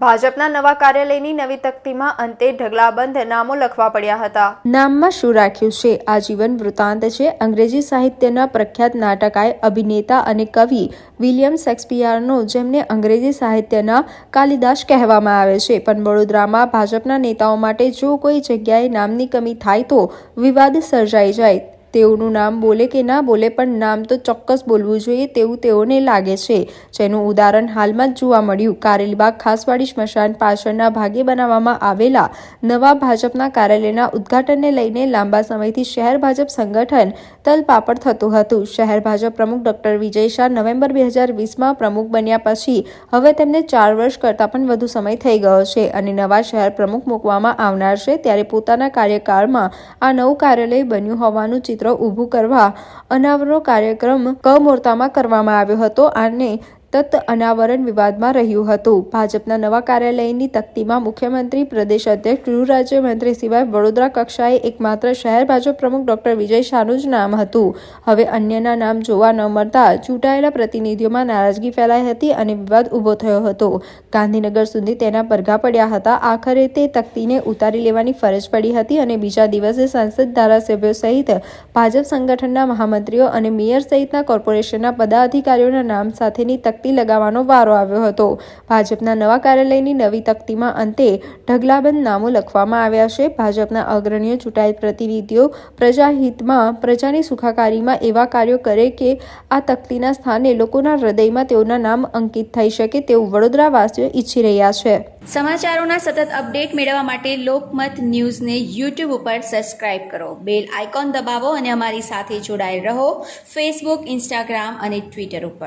ભાજપના નવા કાર્યાલયની નવી તકતીમાં અંતે ઢગલાબંધ નામો લખવા પડ્યા હતા. નામમાં શું રાખ્યું છે? આજીવન વૃત્તાંત છે. અંગ્રેજી સાહિત્યના પ્રખ્યાત નાટકાય, અભિનેતા અને કવિ વિલિયમ શેક્સપિયરનો, જેમને અંગ્રેજી સાહિત્યના કાલિદાસ કહેવામાં આવે છે. પણ વડોદરામાં ભાજપના નેતાઓ માટે જો કોઈ જગ્યાએ નામની કમી થાય તો વિવાદ સર્જાઈ જાય. તેઓનું નામ બોલે કે ના બોલે, પણ નામ તો ચોક્કસ બોલવું જોઈએ તેવું તેઓને લાગે છે. જેનું ઉદાહરણ હાલમાં જ જોવા મળ્યું. કારેલીબાગ, ખાસવાડી, સ્મશાન પાછળના ભાગે બનાવવામાં આવેલા નવા ભાજપના કાર્યાલયના ઉદ્ઘાટનને લઈને લાંબા સમયથી શહેર ભાજપ સંગઠન તલપાપડ થતું હતું. શહેર ભાજપ પ્રમુખ ડોક્ટર વિજય શાહ નવેમ્બર બે હજાર વીસમાં પ્રમુખ બન્યા પછી હવે તેમને ચાર વર્ષ કરતાં પણ વધુ સમય થઈ ગયો છે અને નવા શહેર પ્રમુખ મૂકવામાં આવનાર છે ત્યારે પોતાના કાર્યકાળમાં આ નવું કાર્યાલય બન્યું હોવાનું ચિત્ર ઊભું કરવા અનાવરનો કાર્યક્રમ કમોરતામાં કરવામાં આવ્યો હતો. અને તત અનાવરણ વિવાદમાં રહ્યું હતું. ભાજપના નવા કાર્યાલયની તકતીમાં મુખ્યમંત્રી, પ્રદેશ અધ્યક્ષ, ગૃહ રાજ્યમંત્રી સિવાય વડોદરા કક્ષાએ એકમાત્ર શહેર ભાજપ પ્રમુખ ડોક્ટર વિજય શાહનું જ નામ હતું. હવે અન્યના નામ જોવા ન મળતા ચૂંટાયેલા પ્રતિનિધિઓમાં નારાજગી ફેલાઈ હતી અને વિવાદ ઊભો થયો હતો. ગાંધીનગર સુધી તેના પરઘા પડ્યા હતા. આખરે તે તકતીને ઉતારી લેવાની ફરજ પડી હતી અને બીજા દિવસે સાંસદ ધારાસભ્યો સહિત ભાજપ સંગઠનના મહામંત્રીઓ અને મેયર સહિતના કોર્પોરેશનના પદાધિકારીઓના નામ સાથેની તકતી લગાવવાનો વારો આવ્યો હતો. ભાજપના નવા કાર્યાલયની નવી તકતીમાં અંતે ઢગલાબંધ નામો લખવામાં આવ્યા છે. ભાજપના અગ્રણીઓ ચૂંટાયેલ પ્રતિનિધિઓ પ્રજાહિતમાં, પ્રજાની સુખાકારીમાં એવા કાર્યો કરે કે આ તકતીના સ્થાને લોકોના હૃદયમાં તેઓના નામ અંકિત થઈ શકે તેવું વડોદરાવાસીઓ ઈચ્છી રહ્યા છે. સમાચારોના સતત અપડેટ મેળવવા માટે લોકમત ન્યૂઝને યુટ્યુબ ઉપર સબસ્ક્રાઇબ કરો. બેલ આઇકોન દબાવો અને અમારી સાથે જોડાયેલ રહો. ફેસબુક, ઇન્સ્ટાગ્રામ અને ટ્વિટર ઉપર.